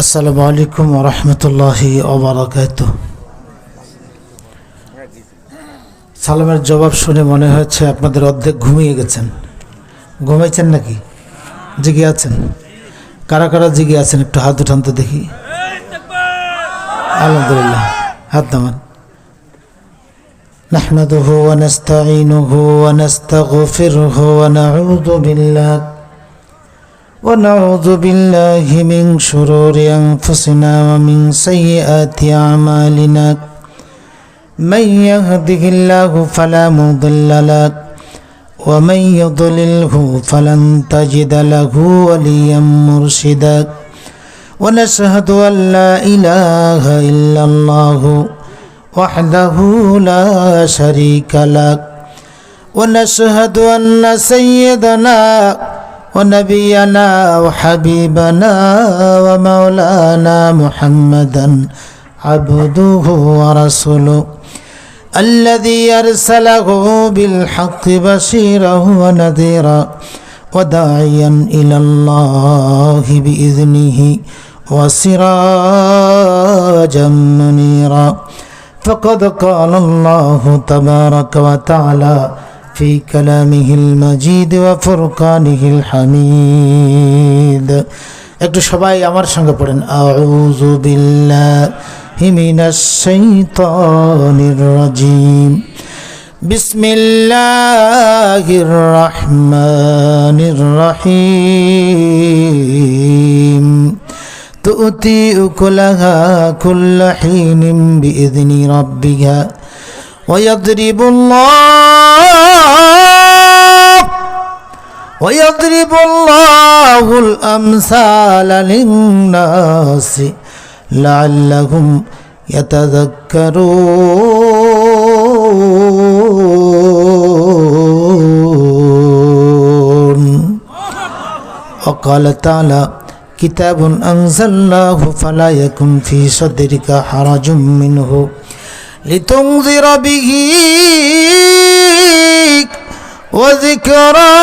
আসসালামু আলাইকুম রহমতুল্লাহি ওবরাকাত সালামের জবাব শুনে মনে হচ্ছে আপনাদের অর্ধেক ঘুমিয়ে গেছেন ঘুমাইছেন নাকি জেগে আছেন কারা কারা জেগে আছেন একটু হাত উঠান তো দেখি আলহামদুলিল্লাহ হাত নামান نحمده ونستعينه ونستغفره ونعوذ بالله ونعوذ بالله من شرور أنفسنا ومن سيئات أعمالنا. من يهده الله فلا مضل له ومن يضلله فلن تجد له وليا مرشدا. ونشهد أن لا إله إلا الله وحده لا شريك له. ونشهد أن سيدنا ونبينا وحبيبنا ومولانا محمدا عبده ورسوله الذي أرسله بالحق بشيرا ونذيرا وداعيا إلى الله بإذنه وسراجا منيرا. فقد قال الله تبارك وتعالى في كلامه المجيد وفرقانه الحميد একটু সবাই আমার সঙ্গে পড়েন আউযু বিল্লাহি মিনাশ শাইতানির রাজিম বিসমিল্লাহির রহমানির রহিম تؤتي أكلها كل حين بإذن ربها ويضرب الله ويضرب الله الأمثال للناس لعلهم يتذكرون وقال تعالى كتاب أنزلناه فلا يكن في صدرك حرج منه لتنذر به وذكرى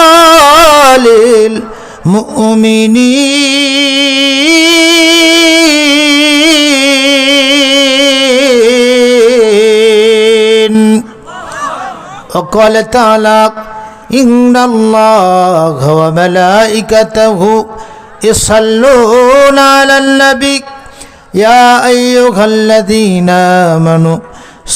للمؤمنين وقال تعالى إن الله وملائكته يصلون على النبي يا أيها الذين آمنوا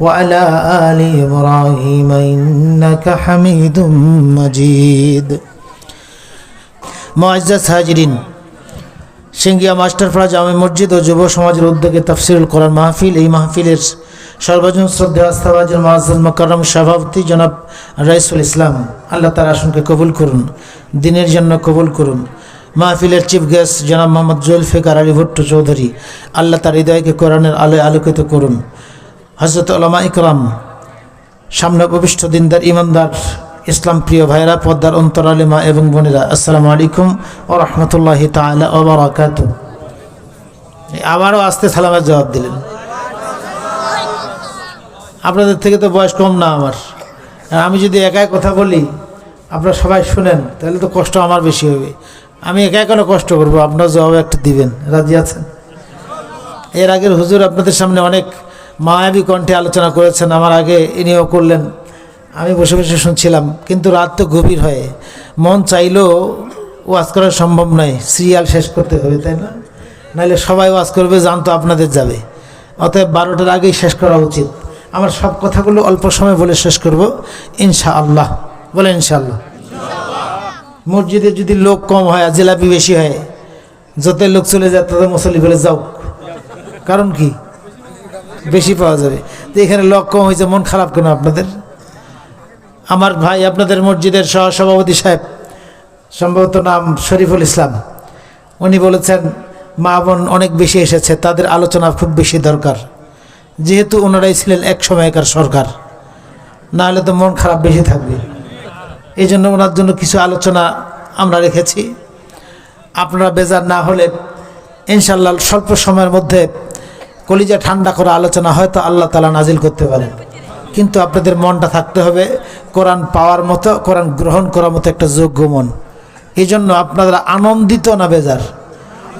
وعلى آل إبراهيم إنك حميد مجيد معزز হাজিরিন সিঙ্গিয়া মাস্টার ফ্রাজ জামে মসজিদ ও যুব সমাজের উদ্যোগে তফসিরুল কোরআন মাহফিল এই মাহফিলের সর্বজন শ্রদ্ধা আস্থাবাজের মহাজন মকরম সভাপতি জনাব রাইসুল ইসলাম আল্লাহ তার আসনকে কবুল করুন দিনের জন্য কবুল করুন মাহফিলের চিফ গেস্ট জনাব মোহাম্মদ জুলফিকার আলী ভুট্টো চৌধুরী আল্লাহ তার হৃদয়কে কোরআনের আলোয় আলোকিত করুন হজরত আলমা ইকরাম, সামনে উপবিষ্ট দিনদার ইমানদার ইসলাম প্রিয় ভাইরা পদ্মার অন্তরালিমা এবং বোনেরা, আসসালামু আলাইকুম ও রহমতুল্লাহ তালা আবারও আসতে সালামের জবাব দিলেন। আপনাদের থেকে তো বয়স কম না আমার। আমি যদি একাই কথা বলি, আপনারা সবাই শুনেন, তাহলে তো কষ্ট আমার বেশি হবে। আমি একা কেন কষ্ট করব? আপনার জবাব একটা দিবেন। রাজি আছেন? এর আগের হুজুর আপনাদের সামনে অনেক মায়াবী কণ্ঠে আলোচনা করেছেন। আমার আগে ইনিও করলেন। আমি বসে বসে শুনছিলাম, কিন্তু রাত তো গভীর হয়। মন চাইলেও ওয়াজ করা সম্ভব নয়। সিরিয়াল শেষ করতে হবে, তাই না? নাহলে সবাই ওয়াজ করবে জানতো আপনাদের যাবে। অতএব বারোটার আগেই শেষ করা উচিত। আমার সব কথাগুলো অল্প সময় বলে শেষ করব। ইনশা আল্লাহ বলে ইনশাআল্লাহ। মসজিদে যদি লোক কম হয়, আর জিলাপি বেশি হয় যত লোক চলে যায় তত মুসল্লি বলে যাও। কারণ কি? বেশি পাওয়া যাবে। তো এখানে লক্ষ্য হয়েছে, মন খারাপ কেন আপনাদের? আমার ভাই আপনাদের মসজিদের সহসভাপতি সাহেব, সম্ভবত নাম শরীফুল ইসলাম, উনি বলেছেন, মা বোন অনেক বেশি এসেছে, তাদের আলোচনা খুব বেশি দরকার। যেহেতু ওনারাই ছিলেন এক সময়কার সরকার না হলে তো মন খারাপ বেশি থাকবে। এই জন্য ওনার জন্য কিছু আলোচনা আমরা রেখেছি। আপনারা বেজার না হলে, ইনশাল্লাহ স্বল্প সময়ের মধ্যে কলিজা ঠান্ডা করে আলোচনা হয়তো আল্লাহ তালা নাজিল করতে পারেন। কিন্তু আপনাদের মনটা থাকতে হবে কোরআন পাওয়ার মতো, কোরআন গ্রহণ করার মতো একটা যোগ্য মন। এই জন্য আপনারা আনন্দিত না বেজার।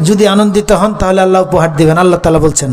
যদি আনন্দিত হন তাহলে আল্লাহ উপহার দিবেন। আল্লাহ তালা বলছেন